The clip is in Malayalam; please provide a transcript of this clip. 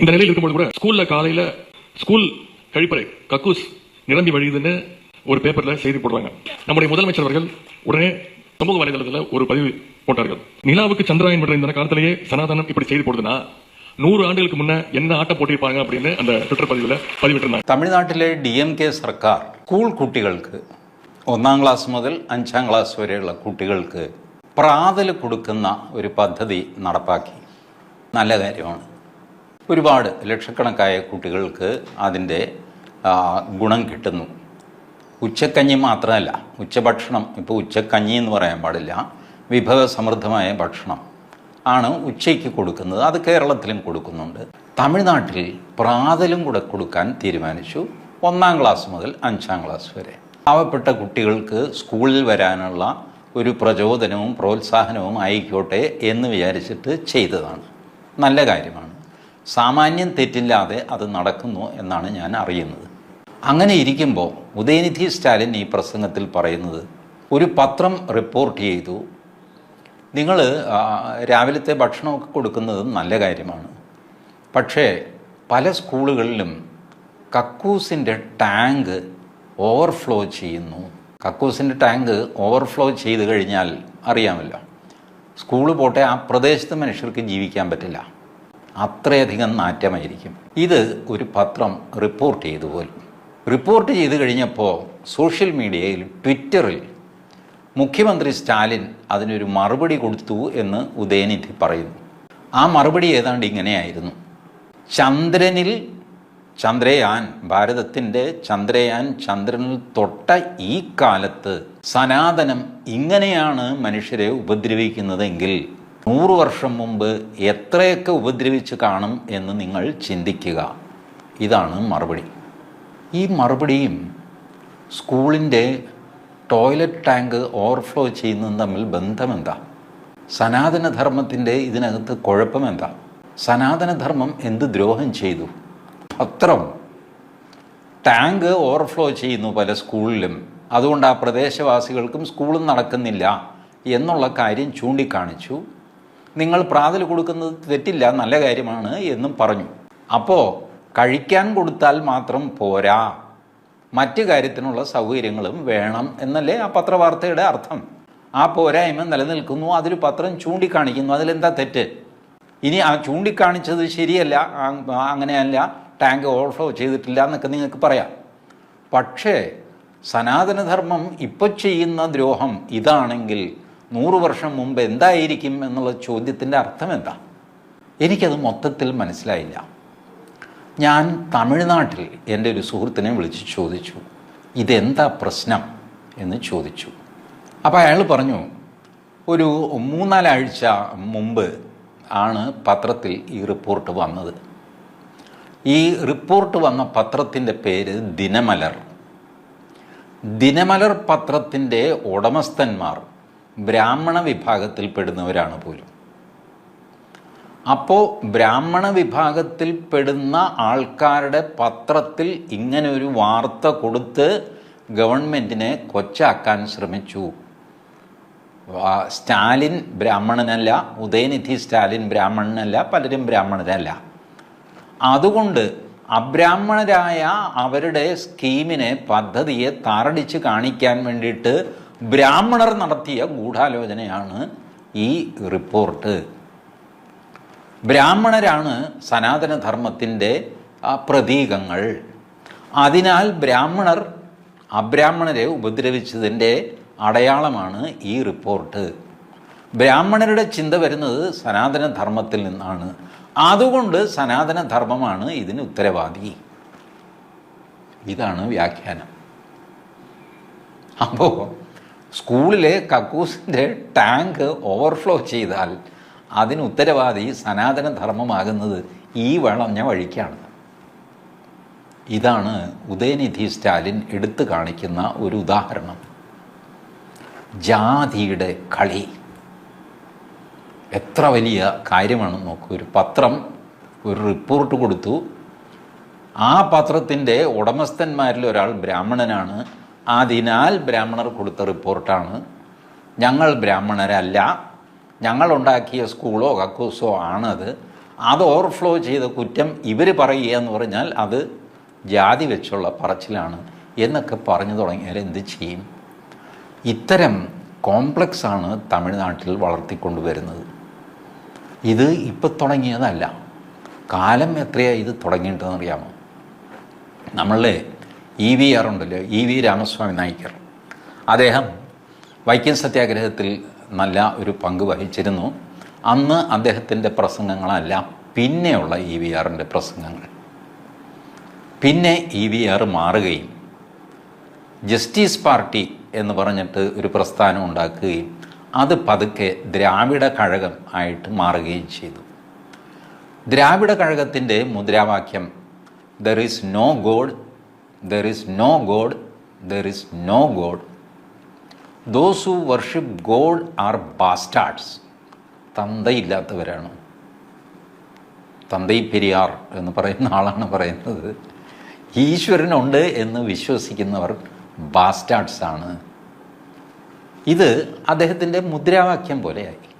இந்த நிலையில் இருக்கும்போது கூட ஸ்கூல்ல காலையில ஸ்கூல் கழிப்பறை கக்கூஸ் நிரம்பி வழியுதுன்னு ஒரு பேப்பர்ல செய்தி போடுறாங்க நம்முடைய முதலமைச்சர் அவர்கள் உடனே சமூக வலைதளத்துல ஒரு பதிவு போட்டார்கள் நிலாவுக்கு சந்திராயன் விடுற இந்த காலத்திலேயே சனாதனம் இப்படி செய்தி போடுதுன்னா நூறு ஆண்டுகளுக்கு முன்ன என்ன ஆட்டம் போட்டிருப்பாங்க அப்படின்னு அந்த ட்விட்டர் பதிவுல பதிவிட்டிருந்தாங்க തമിഴ്നാട്ടിലെ ഡി എം കെ സർക്കാർ സ്കൂൾ കുട്ടികൾക്ക് ഒന്നാം ക്ലാസ് മുതൽ അഞ്ചാം ക്ലാസ് വരെയുള്ള കുട്ടികൾക്ക് പ്രാതൽ കൊടുക്കുന്ന ഒരു പദ്ധതി നടപ്പാക്കി നല്ല കാര്യമാണ് ഒരുപാട് ലക്ഷക്കണക്കായ കുട്ടികൾക്ക് അതിന്റെ ഗുണം കിട്ടുന്നു. ഉച്ചക്കഞ്ഞി മാത്രമല്ല ഉച്ചഭക്ഷണം ഇപ്പോൾ ഉച്ചക്കഞ്ഞി എന്ന് പറയാൻ പാടില്ല വിഭവസമൃദ്ധമായ ഭക്ഷണം ആണ് ഉച്ചയ്ക്ക് കൊടുക്കുന്നത് അത് കേരളത്തിലും കൊടുക്കുന്നുണ്ട്. തമിഴ്നാട്ടിൽ പ്രാതലും കൂടെ കൊടുക്കാൻ തീരുമാനിച്ചു ഒന്നാം ക്ലാസ് മുതൽ അഞ്ചാം ക്ലാസ് വരെ. പാവപ്പെട്ട കുട്ടികൾക്ക് സ്കൂളിൽ വരാനുള്ള ഒരു പ്രചോദനവും പ്രോത്സാഹനവും ആയിക്കോട്ടെ എന്ന് വിചാരിച്ചിട്ട് ചെയ്തതാണ്. നല്ല കാര്യമാണ്. സാമാന്യം തെറ്റില്ലാതെ അത് നടക്കുന്നു എന്നാണ് ഞാൻ അറിയുന്നത്. അങ്ങനെ ഇരിക്കുമ്പോൾ ഉദയനിധി സ്റ്റാലിൻ ഈ പ്രസംഗത്തിൽ പറയുന്നത് ഒരു പത്രം റിപ്പോർട്ട് ചെയ്തു. നിങ്ങൾ രാവിലത്തെ ഭക്ഷണമൊക്കെ കൊടുക്കുന്നത് നല്ല കാര്യമാണ്. പക്ഷേ പല സ്കൂളുകളിലും കക്കൂസിന്റെ ടാങ്ക് ഓവർഫ്ലോ ചെയ്യുന്നു. കക്കൂസിന്റെ ടാങ്ക് ഓവർഫ്ലോ ചെയ്ത് കഴിഞ്ഞാൽ അറിയാമല്ലോ. സ്കൂൾ പോട്ടെ ആ പ്രദേശത്ത് മനുഷ്യർക്ക് ജീവിക്കാൻ പറ്റില്ല. അത്രയധികം നാറ്റമായിരിക്കും. ഇത് ഒരു പത്രം റിപ്പോർട്ട് ചെയ്തു പോലും. റിപ്പോർട്ട് ചെയ്തു കഴിഞ്ഞപ്പോൾ സോഷ്യൽ മീഡിയയിൽ ട്വിറ്ററിൽ മുഖ്യമന്ത്രി സ്റ്റാലിൻ അതിനൊരു മറുപടി കൊടുത്തു എന്ന് ഉദയനിധി പറയുന്നു. ആ മറുപടി ഏതാണ്ട് ഇങ്ങനെയായിരുന്നു. ചന്ദ്രനിൽ ചന്ദ്രയാൻ ഭാരതത്തിന്റെ ചന്ദ്രയാൻ ചന്ദ്രനിൽ തൊട്ട ഈ കാലത്ത് സനാതനം ഇങ്ങനെയാണ് മനുഷ്യരെ ഉപദ്രവിക്കുന്നതെങ്കിൽ നൂറു വർഷം മുമ്പ് എത്രയൊക്കെ ഉപദ്രവിച്ച് കാണും എന്ന് നിങ്ങൾ ചിന്തിക്കുക. ഇതാണ് മറുപടി. ഈ മറുപടിയും സ്കൂളിന്റെ ടോയ്ലറ്റ് ടാങ്ക് ഓവർഫ്ലോ ചെയ്യുന്നതും തമ്മിൽ ബന്ധമെന്താ? സനാതനധർമ്മത്തിന്റെ ഇതിനകത്ത് കുഴപ്പമെന്താ? സനാതനധർമ്മം എന്ത് ദ്രോഹം ചെയ്തു? പത്രം. ടാങ്ക് ഓവർഫ്ലോ ചെയ്യുന്നു പല സ്കൂളിലും. അതുകൊണ്ട് ആ പ്രദേശവാസികൾക്കും സ്കൂളും നടക്കുന്നില്ല എന്നുള്ള കാര്യം ചൂണ്ടിക്കാണിച്ചു. നിങ്ങൾ പ്രാതൽ കൊടുക്കുന്നത് തെറ്റില്ല നല്ല കാര്യമാണ് എന്നും പറഞ്ഞു. അപ്പോൾ കഴിക്കാൻ കൊടുത്താൽ മാത്രം പോരാ. മറ്റു കാര്യത്തിനുള്ള സൗകര്യങ്ങളും വേണം എന്നല്ലേ ആ പത്രവാർത്തയുടെ അർത്ഥം. ആ പോരായ്മ നിലനിൽക്കുന്നു അതിൽ പത്രം ചൂണ്ടിക്കാണിക്കുന്നു. അതിലെന്താ തെറ്റ്? ഇനി ആ ചൂണ്ടിക്കാണിച്ചത് ശരിയല്ല അങ്ങനെയല്ല ടാങ്ക് ഓവർഫ്ലോ ചെയ്തിട്ടില്ല എന്നൊക്കെ നിങ്ങൾക്ക് പറയാം. പക്ഷേ സനാതനധർമ്മം ഇപ്പോൾ ചെയ്യുന്ന ദ്രോഹം ഇതാണെങ്കിൽ നൂറു വർഷം മുമ്പ് എന്തായിരിക്കും എന്നുള്ള ചോദ്യത്തിന്റെ അർത്ഥം എന്താ? എനിക്കത് മൊത്തത്തിൽ മനസ്സിലായില്ല. ഞാൻ തമിഴ്നാട്ടിൽ എന്റെ ഒരു സുഹൃത്തിനെ വിളിച്ച് ചോദിച്ചു ഇതെന്താ പ്രശ്നം? എന്ന് ചോദിച്ചു. അപ്പോൾ അയാൾ പറഞ്ഞു ഒരു മൂന്നാലാഴ്ച മുമ്പ് ആണ് പത്രത്തിൽ ഈ റിപ്പോർട്ട് വന്നത്. ഈ റിപ്പോർട്ട് വന്ന പത്രത്തിന്റെ പേര് ദിനമലർ. ദിനമലർ പത്രത്തിന്റെ ഉടമസ്ഥന്മാർ ബ്രാഹ്മണ വിഭാഗത്തിൽപ്പെടുന്നവരാണ് പോലും. അപ്പോൾ ബ്രാഹ്മണ വിഭാഗത്തിൽപ്പെടുന്ന ആൾക്കാരുടെ പത്രത്തിൽ ഇങ്ങനെ ഒരു വാർത്ത കൊടുത്ത് ഗവൺമെന്റിനെ കൊച്ചാക്കാൻ ശ്രമിച്ചു. സ്റ്റാലിൻ ബ്രാഹ്മണനല്ല ഉദയനിധി സ്റ്റാലിൻ ബ്രാഹ്മണനല്ല പലരും ബ്രാഹ്മണരല്ല. അതുകൊണ്ട് അബ്രാഹ്മണരായ അവരുടെ സ്കീമിനെ പദ്ധതിയെ താറടിച്ച് കാണിക്കാൻ വേണ്ടിയിട്ട് ബ്രാഹ്മണർ നടത്തിയ ഗൂഢാലോചനയാണ് ഈ റിപ്പോർട്ട്. ബ്രാഹ്മണരാണ് സനാതനധർമ്മത്തിന്റെ പ്രതീകങ്ങൾ. അതിനാൽ ബ്രാഹ്മണർ അബ്രാഹ്മണരെ ഉപദ്രവിച്ചതിന്റെ അടയാളമാണ് ഈ റിപ്പോർട്ട്. ബ്രാഹ്മണരുടെ ചിന്ത വരുന്നത് സനാതനധർമ്മത്തിൽ നിന്നാണ്. അതുകൊണ്ട് സനാതനധർമ്മമാണ് ഇതിന് ഉത്തരവാദി. ഇതാണ് വ്യാഖ്യാനം. അപ്പോൾ സ്കൂളിലെ കക്കൂസിന്റെ ടാങ്ക് ഓവർഫ്ലോ ചെയ്താൽ അതിന് ഉത്തരവാദി സനാതനധർമ്മമാകുന്നത് ഈ വളഞ്ഞ വഴിക്കാണ്. ഇതാണ് ഉദയനിധി സ്റ്റാലിൻ എടുത്തു കാണിക്കുന്ന ഒരു ഉദാഹരണം. ജാതിയുടെ കളി. എത്ര വലിയ കാര്യമാണ് നോക്കൂ ഒരു പത്രം ഒരു റിപ്പോർട്ട് കൊടുത്തു. ആ പത്രത്തിന്റെ ഉടമസ്ഥന്മാരിൽ ഒരാൾ ബ്രാഹ്മണനാണ്. അതിനാൽ ബ്രാഹ്മണർ കൊടുത്ത റിപ്പോർട്ടാണ്. ഞങ്ങൾ ബ്രാഹ്മണരല്ല. ഞങ്ങളുണ്ടാക്കിയ സ്കൂളോ കക്കൂസോ ആണത്. അത് ഓവർഫ്ലോ ചെയ്ത കുറ്റം ഇവർ പറയുക എന്ന് പറഞ്ഞാൽ അത് ജാതി വെച്ചുള്ള പറച്ചിലാണ് എന്നൊക്കെ പറഞ്ഞു തുടങ്ങിയാൽ എന്ത് ചെയ്യും? ഇത്തരം കോംപ്ലക്സ് ആണ് തമിഴ്നാട്ടിൽ വളർത്തിക്കൊണ്ടുവരുന്നത്. ഇത് ഇപ്പം തുടങ്ങിയതല്ല. കാലം എത്രയാണ് ഇത് തുടങ്ങിയിട്ടെന്ന് അറിയാമോ നമ്മളെ ഇ വി ആർ ഉണ്ടല്ലോ ഇ വി രാമസ്വാമി നായിക്കർ അദ്ദേഹം വൈക്കം സത്യാഗ്രഹത്തിൽ നല്ല ഒരു പങ്ക് വഹിച്ചിരുന്നു. അന്ന് അദ്ദേഹത്തിന്റെ പ്രസംഗങ്ങളല്ല പിന്നെയുള്ള ഇ വി ആറിന്റെ പ്രസംഗങ്ങൾ. പിന്നെ ഇ വി ആർ മാറുകയും ജസ്റ്റിസ് പാർട്ടി എന്ന് പറഞ്ഞിട്ട് ഒരു പ്രസ്ഥാനം ഉണ്ടാക്കുകയും അത് പതുക്കെ ദ്രാവിഡ കഴകം ആയിട്ട് മാറുകയും ചെയ്തു. ദ്രാവിഡ കഴകത്തിന്റെ മുദ്രാവാക്യം there is no god there is no god there is no god those who worship god are bastards തന്തയില്ലാത്തവരാണ് Thanthai Periyar എന്ന് പറയുന്ന ആളാണ് പറയുന്നത്. ഈശ്വരനുണ്ട് എന്ന് വിശ്വസിക്കുന്നവർ ബാസ്റ്റാർഡ്സ് ആണ്. ഇത് അദ്ദേഹത്തിന്റെ മുദ്രാവാക്യം പോലെയായി.